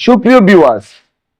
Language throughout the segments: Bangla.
সুপ্রিয় ভিউয়ার্স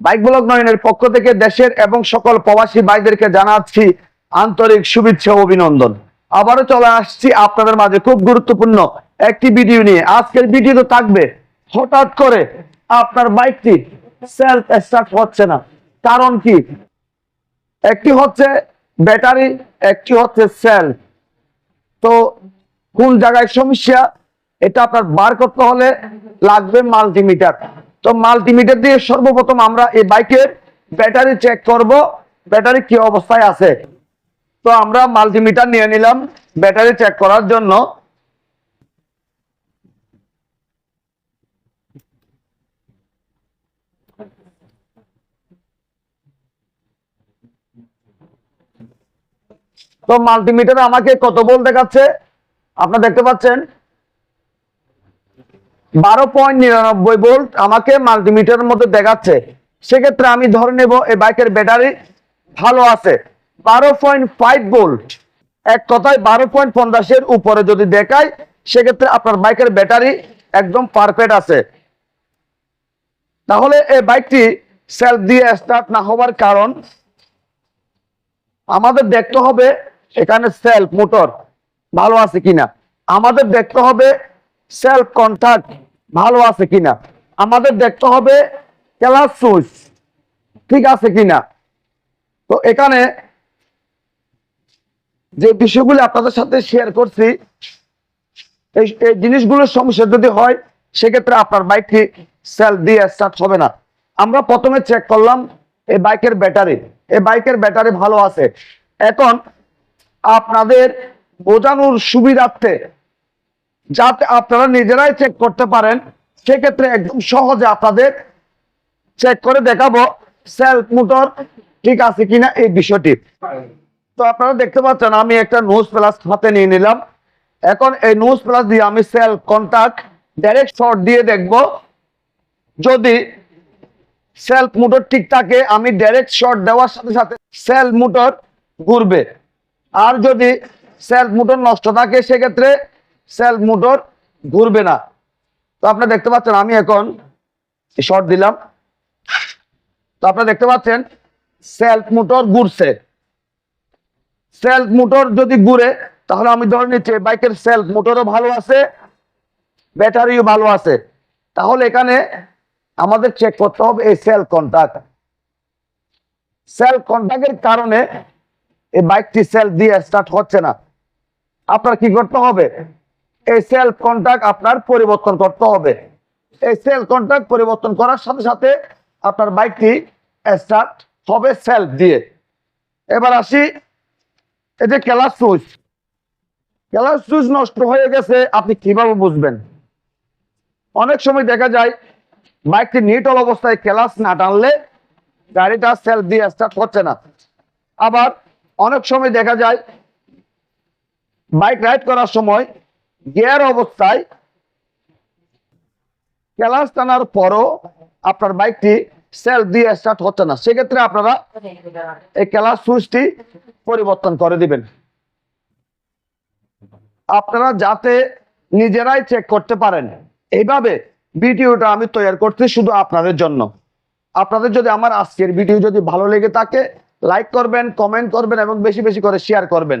বাইক ব্লগ নয়নের পক্ষ থেকে দেশের এবং সকল প্রবাসী ভাইদেরকে জানাচ্ছি আন্তরিক শুভেচ্ছা অভিনন্দন। আবারও চলে আসছি আপনাদের মাঝে খুব গুরুত্বপূর্ণ একটি ভিডিও নিয়ে। আজকের ভিডিও তো থাকবে, হঠাৎ করে আপনার বাইকটি সেলফ স্টার্ট হচ্ছে না। কারণ কি? একটি হচ্ছে ব্যাটারি একটি হচ্ছে সেল তো কোন জায়গায় সমস্যা? এটা আপনার বার করতে হলে লাগবে মাল্টিমিটার তো মাল্টিমিটার দিয়ে সর্বপ্রথম আমরা এই বাইকের ব্যাটারি চেক করব ব্যাটারি কি অবস্থায় আছে। তো আমরা মাল্টিমিটার নিয়ে নিলাম ব্যাটারি চেক করার জন্য। তো মাল্টিমিটার আমাকে কত বল দেখাচ্ছে? আপনারা দেখতে পাচ্ছেন? বারো পয়েন্ট নিরানব্বই ভোল্ট আমাকে মাল্টিমিটারের মধ্যে দেখাচ্ছে। সেক্ষেত্রে আমি ধরে নেব এই বাইকের ব্যাটারি ভালো আছে। বারো পয়েন্ট ফাইভ ভোল্ট। এক কথায় বারো পয়েন্ট পঞ্চাশের উপরে যদি দেখায় সেক্ষেত্রে আপনার বাইকের ব্যাটারি একদম পারফেক্ট আছে। তাহলে এই বাইকটি সেলফ দিয়ে স্টার্ট না হওয়ার কারণ আমাদের দেখতে হবে এখানে সেলফ মোটর ভালো আছে কিনা। আমাদের দেখতে হবে সেলফ কন্ট্যাক্ট ভালো আছে কিনা? আমাদের দেখতে হবে ক্লাস সুইচ ঠিক আছে কিনা? তো এখানে যে বিষয়গুলো আপনাদের সাথে শেয়ার করছি, এই জিনিসগুলোর সমস্যা যদি হয়, সেক্ষেত্রে আপনার বাইকটি সেল দিয়ে স্টার্ট হবে না। আমরা প্রথমে চেক করলাম এই বাইকের ব্যাটারি এই বাইকের ব্যাটারি ভালো আছে। এখন আপনাদের বোঝানোর সুবিধার্থে যাতে আপনারা নিজেরাই চেক করতে পারেন, সেক্ষেত্রে একদম সহজে আপনাদের চেক করে দেখাবো। সেলফ মোটর ঠিক আছে কিনা এই বিষয়টি। তো আপনারা দেখতে পাচ্ছেন, আমি একটা নোজ প্লাস হাতে নিয়ে নিলাম। এখন এই নোজ প্লাস দিয়ে আমি সেলফ কন্টাক্ট ডাইরেক্ট শর্ট দিয়ে দেখব। যদি সেলফ মোটর ঠিক থাকে, আমি ডাইরেক্ট শর্ট দেওয়ার সাথে সাথে সেলফ মোটর ঘুরবে। আর যদি সেলফ মোটর নষ্ট থাকে, সেক্ষেত্রে সেলফ মোটর ঘুরবে না। তো আপনারা দেখতে পাচ্ছেন, আমি এখন শর্ট দিলাম। তো আপনারা দেখতে পাচ্ছেন সেলফ মোটর ঘুরছে। সেলফ মোটর যদি ঘুরে, তাহলে আমি ধরে নিচ্ছি বাইকের সেলফ মোটরও ভালো আছে ব্যাটারিও ভালো আছে। তাহলে এখানে আমাদের চেক করতে হবে এই সেল কন্ট্যাক্ট সেল কন্ট্যাক্টের কারণে এই বাইকটি সেল দিয়ে স্টার্ট হচ্ছে না। আপনার কি করতে হবে? এই সেল কন্ট্যাক্ট আপনার পরিবর্তন করতে হবে। এই সেল কন্ট্যাক্ট পরিবর্তন করার সাথে সাথে আপনার বাইকটি স্টার্ট হবে সেলফ দিয়ে। এবার আসি, এই যে সুইচ ক্লাস সুইচ নষ্ট হয়ে গেছে, আপনি কীভাবে বুঝবেন? অনেক সময় দেখা যায় বাইকটি নিউট্রাল অবস্থায় ক্লাস না টানলে গাড়িটা সেলফ দিয়ে স্টার্ট হচ্ছে না। আবার অনেক সময় দেখা যায় বাইক রাইড করার সময় গিয়ার অবস্থায় ক্লাস টানার পরও আপনার বাইকটি সেলফ দিয়ে স্টার্ট হচ্ছে না। সেক্ষেত্রে আপনারা এই ক্লাস সুইচটি পরিবর্তন করে দিবেন। আপনারা যাতে নিজেরাই চেক করতে পারেন। এইভাবে ভিডিওটা আমি তৈরি করছি শুধু আপনাদের জন্য। আপনাদের যদি আমার আজকের ভিডিও যদি ভালো লেগে থাকে লাইক করবেন কমেন্ট করবেন এবং বেশি বেশি করে শেয়ার করবেন।